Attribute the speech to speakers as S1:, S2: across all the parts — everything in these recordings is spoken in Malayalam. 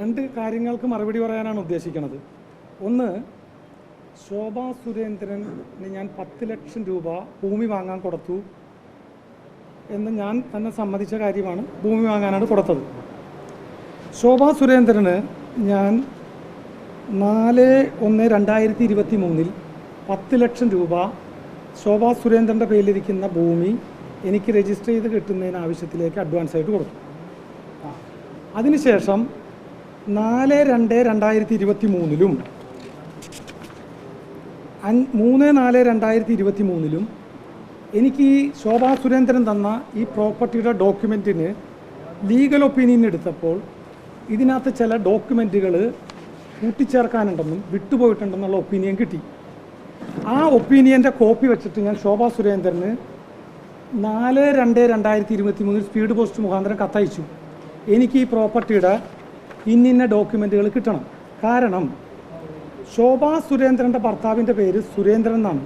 S1: രണ്ട് കാര്യങ്ങൾക്ക് മറുപടി പറയാനാണ് ഉദ്ദേശിക്കുന്നത് ഒന്ന് ശോഭാ സുരേന്ദ്രന് ഞാൻ പത്ത് ലക്ഷം രൂപ ഭൂമി വാങ്ങാൻ കൊടുത്തു എന്ന് ഞാൻ തന്നെ സമ്മതിച്ച കാര്യമാണ് ഭൂമി വാങ്ങാനാണ് കൊടുത്തത്. ശോഭാ സുരേന്ദ്രന് ഞാൻ നാല് ഒന്ന് രണ്ടായിരത്തി ഇരുപത്തി മൂന്നിൽ പത്ത് ലക്ഷം രൂപ ശോഭാ സുരേന്ദ്രന്റെ പേരിലിരിക്കുന്ന ഭൂമി എനിക്ക് രജിസ്റ്റർ ചെയ്ത് കിട്ടുന്നതിന് ആവശ്യത്തിലേക്ക് അഡ്വാൻസ് ആയിട്ട് കൊടുത്തു അതിനുശേഷം നാല് രണ്ട് രണ്ടായിരത്തി ഇരുപത്തി മൂന്നിലും. മൂന്ന് നാല് രണ്ടായിരത്തി ഇരുപത്തി മൂന്നിലും എനിക്ക് ഈ ശോഭാ സുരേന്ദ്രൻ തന്ന ഈ പ്രോപ്പർട്ടിയുടെ ഡോക്യുമെന്റിന് ലീഗൽ ഒപ്പീനിയൻ എടുത്തപ്പോൾ ഇതിനകത്ത് ചില ഡോക്യുമെന്റുകൾ കൂട്ടിച്ചേർക്കാനുണ്ടെന്നും വിട്ടുപോയിട്ടുണ്ടെന്നുള്ള ഒപ്പീനിയൻ കിട്ടി. ആ ഒപ്പീനിയന്റെ കോപ്പി വെച്ചിട്ട് ഞാൻ ശോഭാ സുരേന്ദ്രന് നാല് രണ്ട് രണ്ടായിരത്തി ഇരുപത്തി മൂന്നിൽ സ്പീഡ് പോസ്റ്റ് മുഖാന്തരം കത്തയച്ചു. എനിക്ക് ഈ പ്രോപ്പർട്ടിയുടെ ഇന്നിന്ന ഡോക്യുമെന്റുകൾ കിട്ടണം. കാരണം ശോഭാ സുരേന്ദ്രന്റെ ഭർത്താവിന്റെ പേര് സുരേന്ദ്രൻ എന്നാണ്.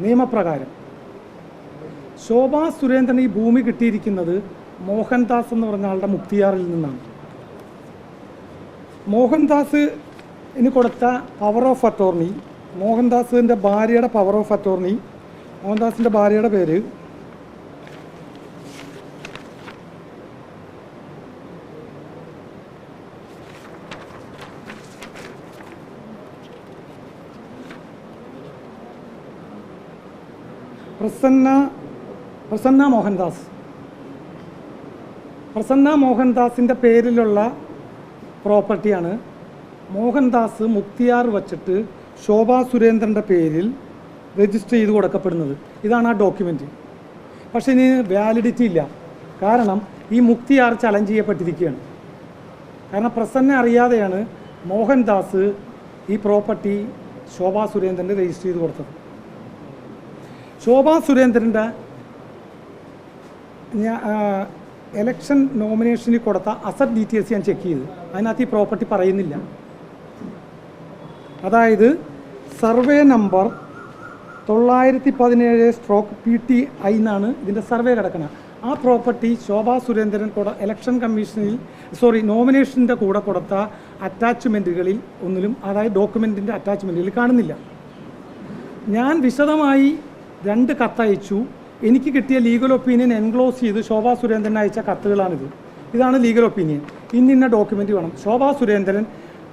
S1: നിയമപ്രകാരം. ശോഭാ സുരേന്ദ്രൻ ഈ ഭൂമി കിട്ടിയിരിക്കുന്നത് മോഹൻദാസ് എന്ന് പറഞ്ഞ ആളുടെ മുക്തിയാറിൽ നിന്നാണ്. മോഹൻദാസ് ഇനി കൊടുത്ത പവർ ഓഫ് അറ്റോർണി മോഹൻദാസിന്റെ ഭാര്യയുടെ പവർ ഓഫ് അറ്റോർണി മോഹൻദാസിന്റെ ഭാര്യയുടെ പേര് പ്രസന്ന പ്രസന്ന മോഹൻദാസ്. പ്രസന്ന മോഹൻദാസിന്റെ പേരിലുള്ള പ്രോപ്പർട്ടിയാണ് മോഹൻദാസ് മുക്തിയാർ വച്ചിട്ട് ശോഭാ സുരേന്ദ്രന്റെ പേരിൽ രജിസ്റ്റർ ചെയ്ത് കൊടുക്കപ്പെടുന്നത്. ഇതാണ് ആ ഡോക്യുമെന്റ് പക്ഷേ ഇനി വാലിഡിറ്റി ഇല്ല. കാരണം ഈ മുക്തിയാർ ചലഞ്ച് ചെയ്യപ്പെട്ടിരിക്കുകയാണ്. കാരണം പ്രസന്ന അറിയാതെയാണ് മോഹൻദാസ് ഈ പ്രോപ്പർട്ടി ശോഭാ സുരേന്ദ്രന്റെ രജിസ്റ്റർ ചെയ്ത് കൊടുത്തത്. ശോഭാ സുരേന്ദ്രന്റെ ഞാൻ എലക്ഷൻ നോമിനേഷനിൽ കൊടുത്ത അസറ്റ് ഡീറ്റെയിൽസ് ഞാൻ ചെക്ക് ചെയ്തു. അതിനകത്ത് ഈ പ്രോപ്പർട്ടി പറയുന്നില്ല. അതായത് സർവേ നമ്പർ തൊള്ളായിരത്തി പതിനേഴ് സ്ട്രോക്ക് പി ടി ഐ എന്നാണ് ഇതിന്റെ സർവേ കിടക്കുന്നത് ആ പ്രോപ്പർട്ടി ശോഭാ സുരേന്ദ്രൻ കൂടെ ഇലക്ഷൻ കമ്മീഷനിൽ സോറി നോമിനേഷന്റെ കൂടെ കൊടുത്ത അറ്റാച്ച്മെന്റുകളിൽ ഒന്നിലും അതായത് ഡോക്യുമെന്റിന്റെ അറ്റാച്ച്മെന്റുകളിൽ കാണുന്നില്ല. ഞാൻ വിശദമായി രണ്ട് കത്തയച്ചു എനിക്ക് കിട്ടിയ ലീഗൽ ഒപ്പീനിയൻ എൻക്ലോസ് ചെയ്ത് ശോഭാ സുരേന്ദ്രൻ അയച്ച കത്തുകളാണിത്. ഇതാണ് ലീഗൽ ഒപ്പീനിയൻ ഇന്നിന്ന ഡോക്യുമെന്റ് വേണം. ശോഭാ സുരേന്ദ്രൻ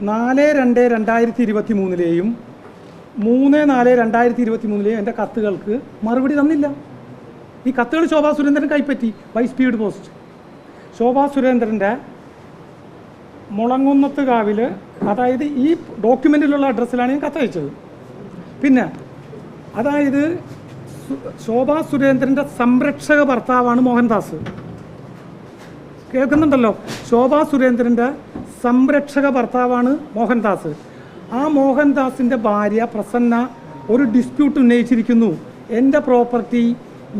S1: നാല് രണ്ട് രണ്ടായിരത്തി ഇരുപത്തി മൂന്നിലെയും മൂന്ന് നാല് രണ്ടായിരത്തി ഇരുപത്തി മൂന്നിലെയും എന്റെ കത്തുകൾക്ക് മറുപടി തന്നില്ല. ഈ കത്തുകൾ ശോഭാ സുരേന്ദ്രൻ കൈപ്പറ്റി ബൈ സ്പീഡ് പോസ്റ്റ് ശോഭാ സുരേന്ദ്രന്റെ മുളങ്ങുന്നത്ത് കാവിൽ അതായത് ഈ ഡോക്യുമെന്റിലുള്ള അഡ്രസ്സിലാണ് ഞാൻ കത്തയച്ചത്. പിന്നെ അതായത് ശോഭാ സുരേന്ദ്രന്റെ സംരക്ഷക ഭർത്താവാണ് മോഹൻദാസ്. കേൾക്കുന്നുണ്ടല്ലോ? ശോഭാ സുരേന്ദ്രന്റെ സംരക്ഷക ഭർത്താവാണ് മോഹൻദാസ്. ആ മോഹൻദാസിന്റെ ഭാര്യ പ്രസന്ന ഒരു ഡിസ്പ്യൂട്ട് ഉന്നയിച്ചിരിക്കുന്നു. എന്റെ പ്രോപ്പർട്ടി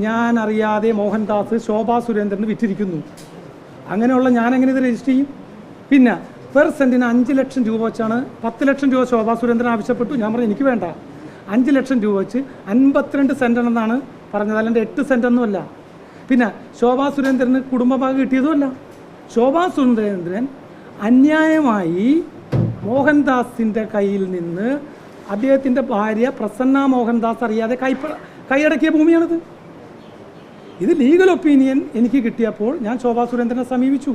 S1: ഞാൻ അറിയാതെ മോഹൻദാസ് ശോഭാ സുരേന്ദ്രന് വിറ്റിരിക്കുന്നു. അങ്ങനെയുള്ള ഞാൻ എങ്ങനെ ഇത് രജിസ്റ്റർ ചെയ്യും? പിന്നെ പെർ സെന്റിന് അഞ്ച് ലക്ഷം രൂപ വെച്ചാണ് പത്ത് ലക്ഷം രൂപ ശോഭാ സുരേന്ദ്രൻ ആവശ്യപ്പെട്ടു. ഞാൻ പറഞ്ഞു എനിക്ക് വേണ്ട. അഞ്ച് ലക്ഷം രൂപ വെച്ച് അൻപത്തിരണ്ട് സെന്റ് എന്നാണ് പറഞ്ഞത്. അല്ലാണ്ട് എട്ട് ഒന്നുമല്ല പിന്നെ ശോഭാ സുരേന്ദ്രന് കുടുംബഭാഗം കിട്ടിയതുമല്ല. ശോഭാ സുരേന്ദ്രൻ അന്യായമായി മോഹൻദാസിന്റെ കയ്യിൽ നിന്ന് അദ്ദേഹത്തിന്റെ ഭാര്യ പ്രസന്ന മോഹൻദാസ് അറിയാതെ കൈപ്പ കൈയടക്കിയ ഭൂമിയാണിത്. ഇത് ലീഗൽ ഒപ്പീനിയൻ എനിക്ക് കിട്ടിയപ്പോൾ ഞാൻ ശോഭാ സുരേന്ദ്രനെ സമീപിച്ചു.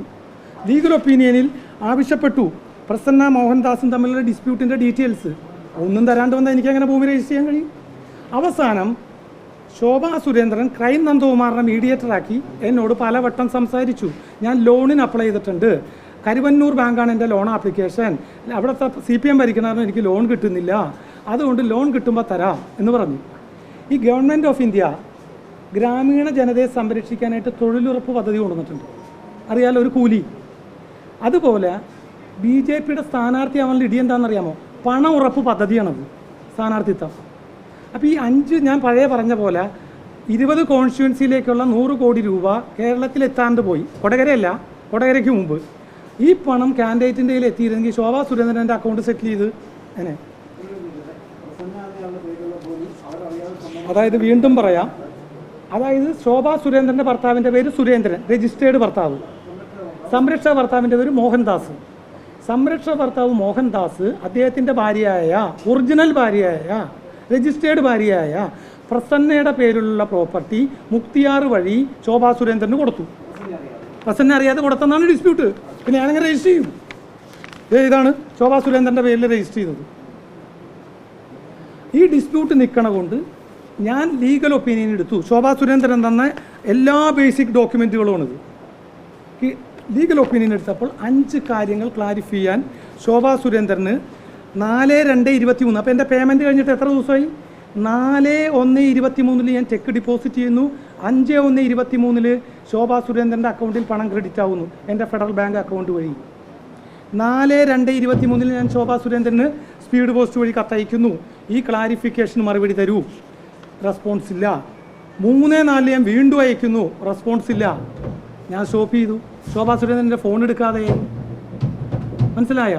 S1: ലീഗൽ ഒപ്പീനിയനിൽ ആവശ്യപ്പെട്ടു പ്രസന്ന മോഹൻദാസും തമ്മിലുള്ള ഡിസ്പ്യൂട്ടിന്റെ ഡീറ്റെയിൽസ് ഒന്നും തരാണ്ട് വന്നാൽ എനിക്ക് അങ്ങനെ ഭൂമി രജിസ്റ്റർ ചെയ്യാൻ കഴിയും. അവസാനം ശോഭാ സുരേന്ദ്രൻ ക്രൈം നന്ദകുമാറിനെ മീഡിയേറ്ററാക്കി എന്നോട് പലവട്ടം സംസാരിച്ചു. ഞാൻ ലോണിന് അപ്ലൈ ചെയ്തിട്ടുണ്ട്. കരുവന്നൂർ ബാങ്കാണ് എന്റെ ലോൺ ആപ്ലിക്കേഷൻ അവിടുത്തെ സി പി എം ഭരിക്കണമെന്ന് എനിക്ക് ലോൺ കിട്ടുന്നില്ല. അതുകൊണ്ട് ലോൺ കിട്ടുമ്പോൾ തരാം എന്ന് പറഞ്ഞു. ഈ ഗവൺമെന്റ് ഓഫ് ഇന്ത്യ ഗ്രാമീണ ജനതയെ സംരക്ഷിക്കാനായിട്ട് തൊഴിലുറപ്പ് പദ്ധതി കൊണ്ടുവന്നിട്ടുണ്ട്. അറിയാലോ ഒരു കൂലി. അതുപോലെ ബി ജെ പിയുടെ സ്ഥാനാർത്ഥിയാവാനുള്ള ഇടി എന്താണെന്നറിയാമോ? പണ ഉറപ്പ് പദ്ധതിയാണത് സ്ഥാനാർത്ഥിത്വം. അപ്പോൾ ഈ അഞ്ച് ഞാൻ പഴയ പറഞ്ഞ പോലെ ഇരുപത് കോൺസ്റ്റിറ്റ്യുവൻസിയിലേക്കുള്ള നൂറ് കോടി രൂപ കേരളത്തിൽ എത്താണ്ട് പോയി. കൊടകരയല്ല കൊടകരയ്ക്ക് മുമ്പ്. ഈ പണം കാൻഡിഡേറ്റിന്റെ കയ്യിൽ എത്തിയിരുന്നെങ്കിൽ ശോഭാ സുരേന്ദ്രന്റെ അക്കൗണ്ട് സെറ്റിൽ ചെയ്ത് അങ്ങനെ അതായത് വീണ്ടും പറയാം. അതായത് ശോഭാ സുരേന്ദ്രന്റെ ഭർത്താവിന്റെ പേര് സുരേന്ദ്രൻ രജിസ്റ്റേർഡ് ഭർത്താവ്. സംരക്ഷക ഭർത്താവിന്റെ പേര് മോഹൻദാസ്. സംരക്ഷക ഭർത്താവ് മോഹൻദാസ് അദ്ദേഹത്തിന്റെ ഭാര്യയായ ഒറിജിനൽ ഭാര്യയായ രജിസ്റ്റേർഡ് ഭാര്യയായ പ്രസന്നയുടെ പേരിലുള്ള പ്രോപ്പർട്ടി മുക്തിയാർ വഴി ശോഭാ സുരേന്ദ്രന് കൊടുത്തു. പ്രസന്ന അറിയാതെ കൊടുത്തെന്നാണ് ഡിസ്പ്യൂട്ട് പിന്നെ ഞാനങ്ങനെ രജിസ്റ്റർ ചെയ്യും. ഇതാണ് ശോഭാ സുരേന്ദ്രന്റെ പേരിൽ രജിസ്റ്റർ ചെയ്തത്. ഈ ഡിസ്പ്യൂട്ട് നിൽക്കണ കൊണ്ട് ഞാൻ ലീഗൽ ഒപ്പീനിയൻ എടുത്തു. ശോഭാ സുരേന്ദ്രൻ തന്ന എല്ലാ ബേസിക് ഡോക്യുമെന്റുകളുമാണിത് ലീഗൽ ഒപ്പീനിയൻ എടുത്തപ്പോൾ അഞ്ച് കാര്യങ്ങൾ ക്ലാരിഫൈ ചെയ്യാൻ ശോഭാ സുരേന്ദ്രന് നാല് രണ്ട് ഇരുപത്തി മൂന്ന് അപ്പോൾ എന്റെ പേയ്മെന്റ് കഴിഞ്ഞിട്ട് എത്ര ദിവസമായി? നാല് ഒന്ന് ഇരുപത്തി മൂന്നിൽ ഞാൻ ചെക്ക് ഡിപ്പോസിറ്റ് ചെയ്യുന്നു. അഞ്ച് ഒന്ന് ഇരുപത്തി മൂന്നിൽ ശോഭാ സുരേന്ദ്രന്റെ അക്കൗണ്ടിൽ പണം ക്രെഡിറ്റ് ആവുന്നു. എന്റെ ഫെഡറൽ ബാങ്ക് അക്കൗണ്ട് വഴി. നാല് രണ്ട് ഇരുപത്തി മൂന്നിൽ ഞാൻ ശോഭാ സുരേന്ദ്രന് സ്പീഡ് പോസ്റ്റ് വഴി കത്തയക്കുന്നു. ഈ ക്ലാരിഫിക്കേഷൻ മറുപടി തരൂ. റെസ്പോൺസ് ഇല്ല. മൂന്ന് നാല് ഞാൻ വീണ്ടും അയക്കുന്നു. റെസ്പോൺസ് ഇല്ല. ഞാൻ സ്റ്റോപ്പ് ചെയ്തു. ശോഭാ സുരേന്ദ്രന്റെ ഫോൺ എടുക്കാതെ. മനസ്സിലായ?